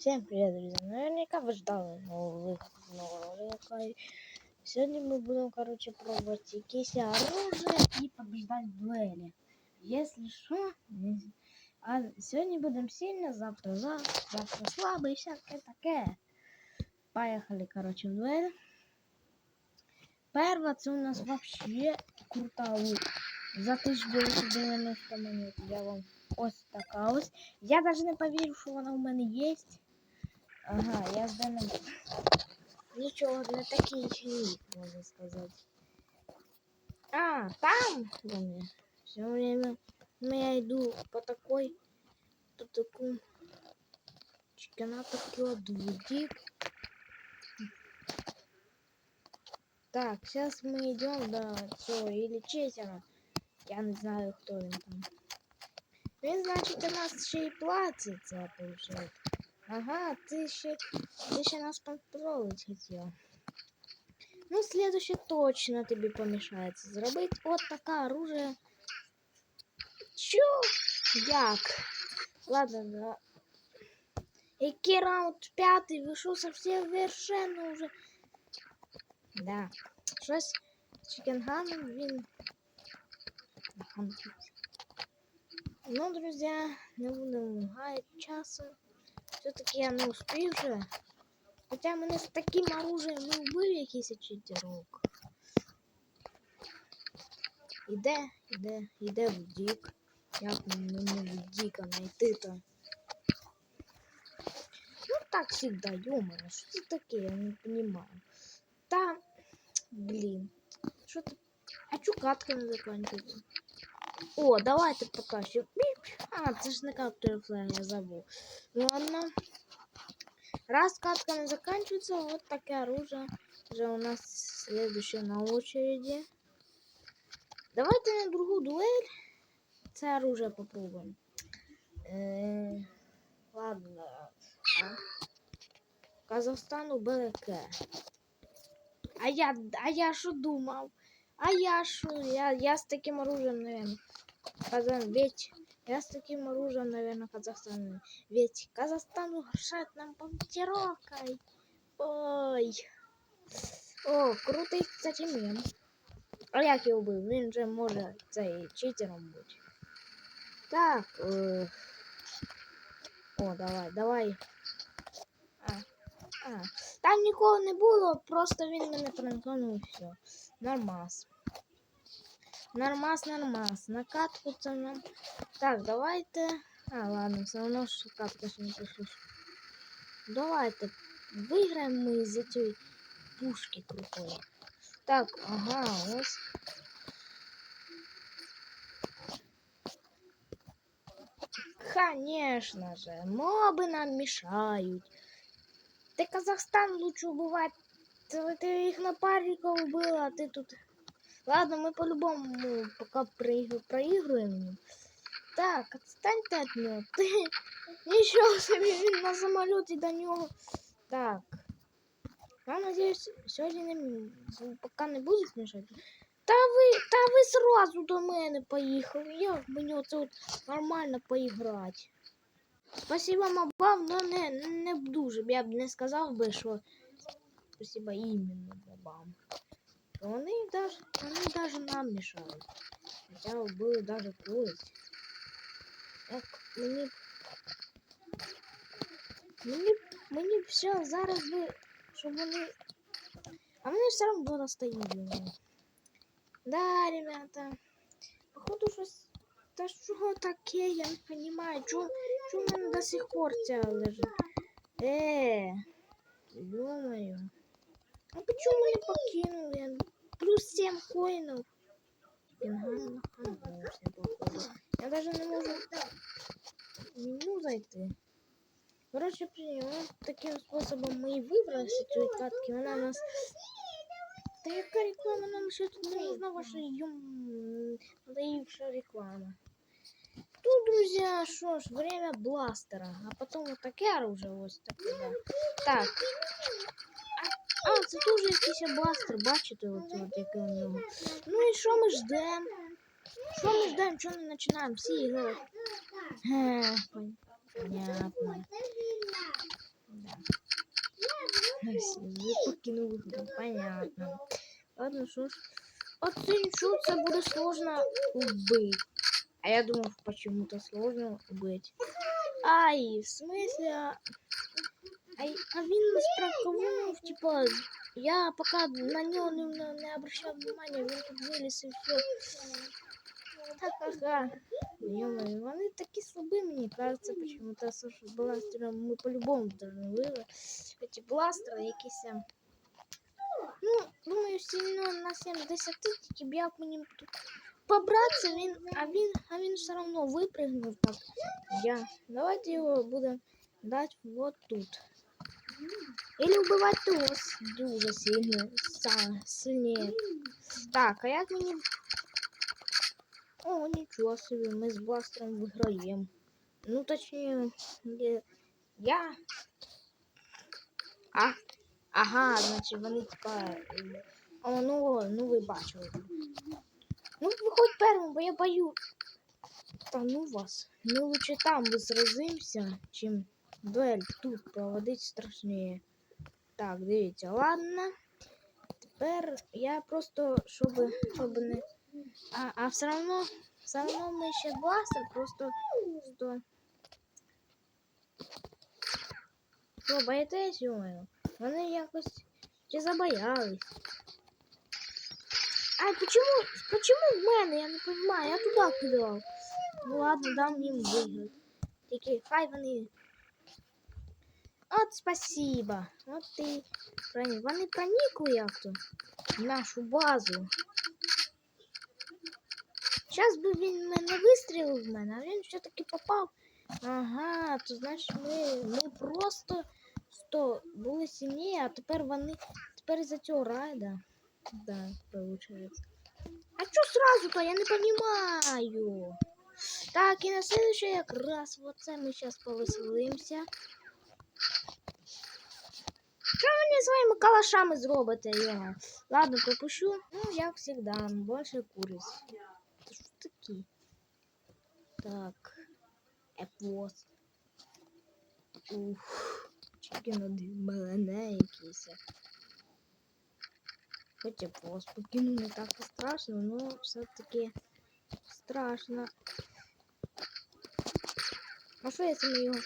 Всем привет, друзья! Наверняка вы ждали нового выхода нового ролика. И Сегодня мы будем, короче, пробовать якісь оружие и побеждать в дуэли. Если что, не- а сегодня будем сильно, завтра за, завтра слабо и всякое такое. Поехали, короче, в дуэль. Перва це у нас вообще крута лук. За 1990 монет я вам ось така ось. Я навіть не повірю, що вона у мене є. Ага, я з даним нічого для таких вік, можна сказати. А, там вони. Все время ну, я йду по такой, по таку чемпионату двудик. Так, сейчас мы идем до цього или читера. Я не знаю, хто він там. Він, значить, у нас ще й платить за получает. Ага, ты ще, ти ще нас контролить хотів. Ну, следующее точно тобі помішається зробити. От таке оружие. Чё? Як? Ладно, да. Який раунд п'ятий? Ви що, совсем вершенно уже? Да. Щось з Чикенганом він. Ну, друзья, не будемо гаяти часу. Все-таки я не успів вже. Хоча мене з таким оружием не вбив якийсь читерок. Іде, іде, іде в дік. Як мені в діка знайти-то? Ну так всегда, ё-моё, что это таке, я не понимаю. Там, блин, что то А чё катка не заканчивается? О, давайте покажем. А, це ж не каптер флег, я. Ну ладно. Раз катка не заканчивается, вот такое оружие уже у нас следующее на очереди. Давайте на другую дуэль. Це оружие попробуем. Э, ладно. А? Казахстану БК. А я, а я що думав? А я що? Я, я с таким оружием, наверное. Казан, ведь я с таким оружием, наверное, Казахстан. Ведь Казахстан угрожает нам бомбардировкой. Ой. О, крутий, кстати, мем. А як його вбив? Він же може цей читером бути. Так. Е... О, давай, давай. А, а. Там нікого не було, просто він мене пранкнув і все. Нормас. Нормас, нормас. На катку це нам. Так, давайте. А, ладно, все одно ж катка ще не пишу. Давайте. Виграємо ми за цієї пушки крутої. Так, ага, ось. Конечно же, моби нам мешают. Ты Казахстан лучше убивать. Ты, ты их напарников убила, а ты тут... Ладно, мы по-любому пока проигрываем. проигрываем. Так, отстань ты от него. Ты ничего себе він на самолете до него. Так. Я надеюсь, сегодня не, пока не будуть мешати. Та ви, та ви сразу до мене поїхали. Як мені оце от нормально поіграти? Спасибо мобам, но не, не дуже. Я б не сказав би, що спасибо іменно мобам. Вони даже, вони даже нам мішають. Хоча вбили даже колись. Так, мені. Мені, мені б все зараз би, щоб вони. А вони все одно достають. Да, ребята. Походу щось. Та що таке, я не понимаю. Чому, чому в мене до сих пор ця лежить? Е, ё-моё. А почему не покинул? Я Плюс 7 коинов. Я даже не могу в меню зайти. Короче, вот таким способом мы и выбрали эту катки. Она у нас да яка реклама нам ще тут не нужна ваша юм надоевшая реклама. Тут, друзья, что ж, время бластера. А потом вот таке оружие таке, да. Так. А, а це теж якийсь бластер, бачите, от, от яке у нього. Ну і що ми ждемо? Що ми ждемо? Чого не починаємо? Всі ігри. Е, Понятно. Ви покинули гру, понятно. Ладно, що ж. От цинчу це буде сложно убить. А я думал, почему-то сложно убить. Ай, в смысле? а- Ай, а він не страховував, типа, я пока на нього не, не, не обращав внимания, він тут виліз і все. Ха-ха-ха. Ё-моё, вони такі слабі, мені кажется, почему-то с бластером ми по-любому должны виграти. Эти бластери якісь. а, Ну, думаю, сильно на 70 тільки б як мені тут побратися, він, а він, а він все равно випрыгнув так. Я. Давайте його будемо дати вот тут. Или убивати того дуже сильно, сильніше. Так, а як мені о, нічого собі, ми з бластером виграємо. Ну, точніше, я-. А, ага, значить вони типа. О, ну, ну ви бачили. Ну, виходь первым, бо я бою. Та ну вас. Ми лучше там би сразимся, чим дуель тут проводить страшніше. Так, дивіться, ладно. Тепер я просто, щоб, щоб не. А, а все равно, все равно ми ще бластер, просто що. Що, боїтесь, юмою? Вони якось чи забоялись. Ай, почему, почему в мене? Я не понимаю, я туди кидав. Ну ладно, дам їм виграти. Тільки хай вони. От спасибо. От ти проник. Вони проникли як-то в нашу базу. Зараз би він мене вистрілив в мене, а він все-таки попав. Ага, то значить ми, ми просто що, були сильні, а тепер вони. Тепер за цього райда. Да, получается. А чё сразу-то? Я не понимаю. Так, и на следующий як раз вот ми сейчас повеселимся. Що мені своїми калашами зробите, його? Ладно, пропущу. Ну, як всегда, больше куриць. Це що такі? Так. Епос. Ух. Чекіно мене якісь. Хотя пост покинул не так и страшно, но все-таки страшно. А что если мы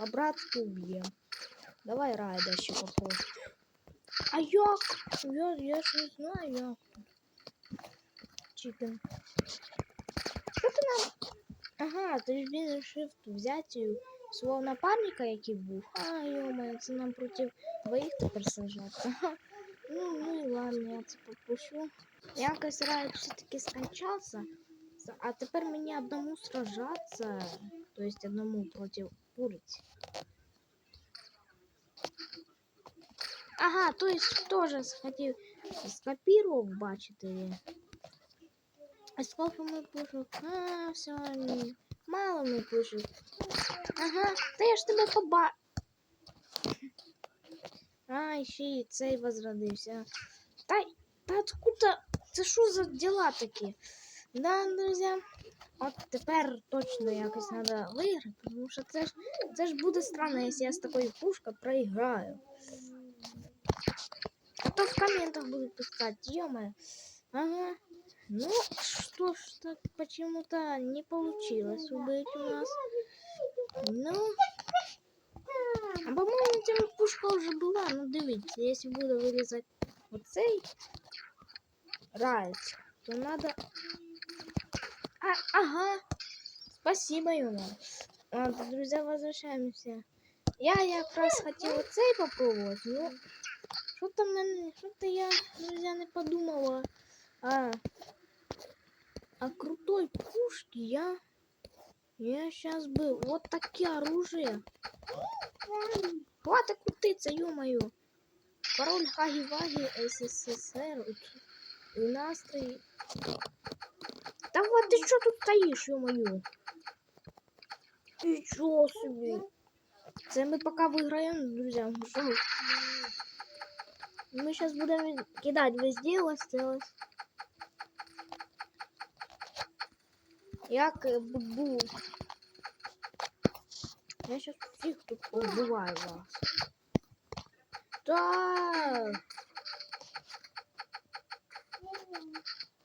ее по-братски убьем? Давай райда еще попробуем. А як? Я, я ж не знаю як. Чикен. Що ти нам? Ага, ти ж він вирішив взяти свого напарника, який був. А, йома, це нам проти двоїх тепер сажати. Ага. Ну, ну и ладно, я це попущу. Якось райд все-таки скончался. С- А тепер мені одному сражаться. То есть одному против куриці. Ага, то есть тоже хотів скопірував, бачите. А сколько ми пушок? А, все, ні. мало ми пушок. Ага, та я ж тебе поба... А, ще й цей возродився. Та, та откуда? Це що за діла такі? Да, друзі. от тепер точно якось треба виграти, тому що це ж, це ж буде странно, якщо я з такою пушкою проіграю. А то в комментах будут писать, ё Ага. Ну, что ж так почему-то не получилось убить у нас. Ну, по-моему, тема пушка уже была. Ну, дивіться, если буду вырезать вот цей райс, то надо... А, ага. Спасибо, Юна. Ладно, друзья, возвращаемся. Я как раз хотела цей попробовать, но что-то мене, что-то я, друзья, не подумала. А, о крутой пушке я, я сейчас бы вот такие оружия. Хватит крутиться, ё-моё. Пароль Хаги-Ваги СССР. И настрой. Да вот ты что тут стоишь, ё-моё? Ничего себе. Це ми пока виграємо, друзі. Що? Ми зараз будемо кидати везде осталось. Як е, бу. Я сейчас всіх тут убиваю вас. Так.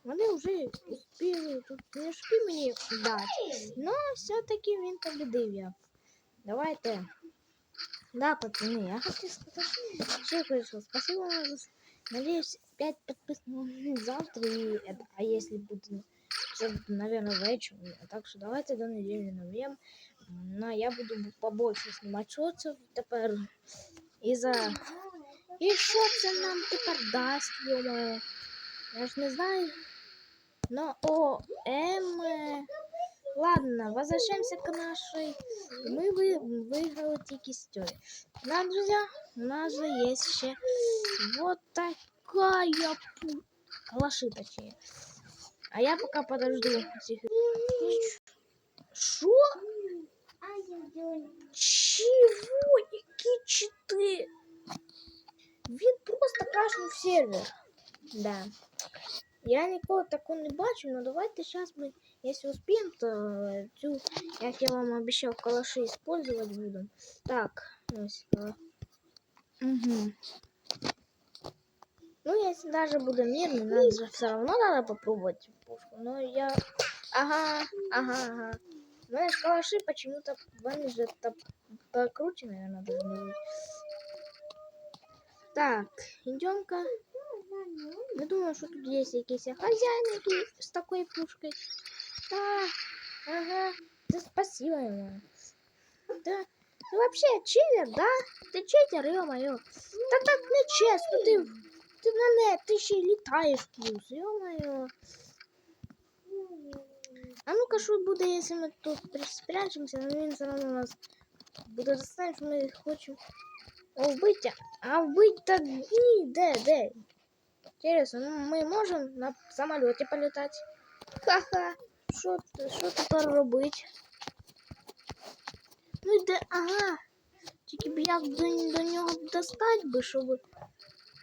Вони вже успіли тут книжки мені дати. Но все-таки він победив я. Давайте. Да, пацаны, я хочу сказать, что я пришел. Спасибо вам. за- Надеюсь, 5 подписчиков завтра. И это, а если будет, наверное, вечером. Так что давайте до недели навем. Но я буду побольше снимать шоців тепер. І за... І що це нам тепер дасть, йомо? Я ж не знаю. Но о, М. Ладно, возвращаемся к нашей. Мы вы, выиграли тільки з тьою. Да, друзья, у нас же есть ще вот такая пу... калаши точнее. А я пока подожду. этих- Шо? Чего? Які чити? Він просто кашнув сервер. Да. Я ніколи такого не бачив, но давайте сейчас мы, если успеем, то цю, як я вам обещал, калаши использовать будем. Так, ось, Угу. Ну, если даже буду мирный, надо же все равно надо попробовать пушку. Но я... Ага, ага, ага. Знаешь, калаши почему-то вами же покруче, наверное, должны быть. Так, идем-ка. Я думаю, что тут есть какие-то хозяйники с такой пушкой. Да, ага. Да спасибо ему. Да. Ты вообще читер, да? Ты читер, ё-моё. Да так нечестно, ты, ты на нет, ты еще летаешь плюс, ё-моё. А ну-ка, что будет, если мы тут спрячемся, но він все равно нас буде доставить, що ми хочемо О, вбити. А ні, де, де? Интересно, ну, мы можем на самолете полетать? Ха-ха. Що, т- що тепер робити? Ну і де, ага. Тільки б як до, до нього достать би, щоб...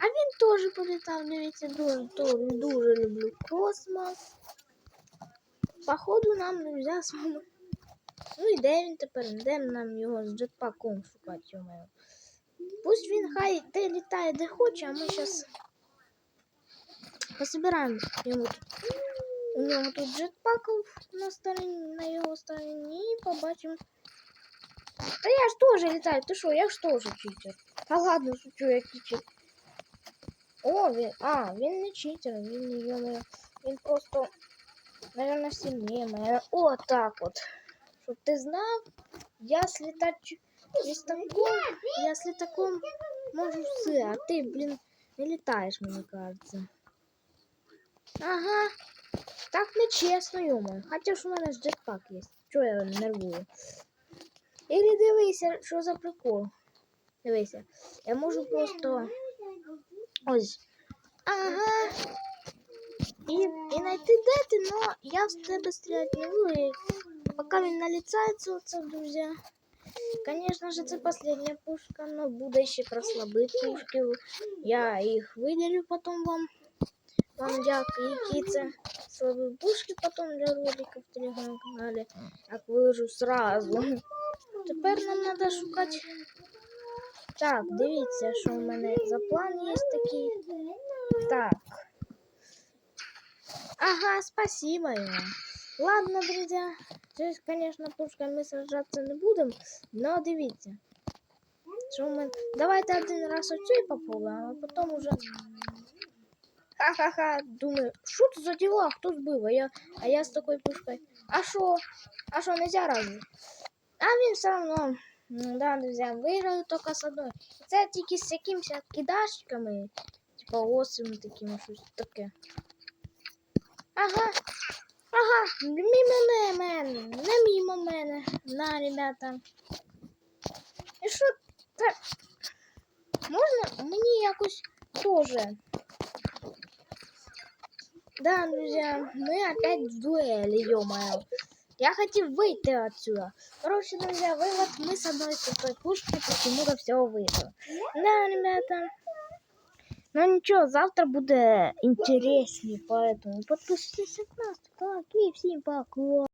А він теж політав, дивіться, дуже, дуже, дуже люблю космос. Походу нам нельзя з вами. Ну і де він тепер? Де нам його з джетпаком шукати, йомаю. Пусть він хай де літає, де хоче, а ми зараз пособираємо йому тут. У нього тут джетпаков на стороні, на його стороні і побачимо. Та я ж теж літаю, ти що, я ж теж читер. Та ладно, шучу, я читер. О, він, а, він не читер, він не йому, він просто, наверное, сильнее мене. О, так от. Щоб ти знав, я з літач... Я з таком, я з літаком можу все, а ти, блін, не літаєш, мені кажеться. Ага. Так нечесно, йому. Хоча ж у мене ж джетпак є. Чого я нервую? Или дивися, що за прикол. Дивися. Я можу просто. Ось. Ага. І, і знайти де ти, но я в тебе стріляти не буду. І поки він наліцається, оце, друзі. Конечно же, це последняя пушка, но буде ще прослабити пушки. Я їх виділю потом вам. Вам дякую, які це слабі пушки потом для роликів в телеграм-каналі. Як виложу сразу. Тепер нам треба шукати. Так, дивіться, що у мене за план є такий. Так. Ага, спасибо ему. Ладно, друзья. Здесь, конечно, пушками сражаться не будем, но дивіться. Що ми... Давайте один раз оцю попробуємо, а потім уже. Ха-ха-ха, думаю, що це за? Хто збив? А я, а я з такою пушкою. А що? А що, нельзя разве? А він все одно. М, Да, друзья, виграли тільки з одною. Це тільки з якимось кидашками. Типа острими такими щось таке. Ага. Ага, мимо мене, не мимо мене. На, ребята. І що це? Можна мені якось теж? Да, друзья, мы опять в дуэли, ё-моё. Я хотел выйти отсюда. Короче, друзья, вывод, мы с одной такой пушкой почему-то все выиграли. Да, ребята. Ну ничего, завтра будет интереснее, поэтому подписывайтесь на нас. Так, и всем пока.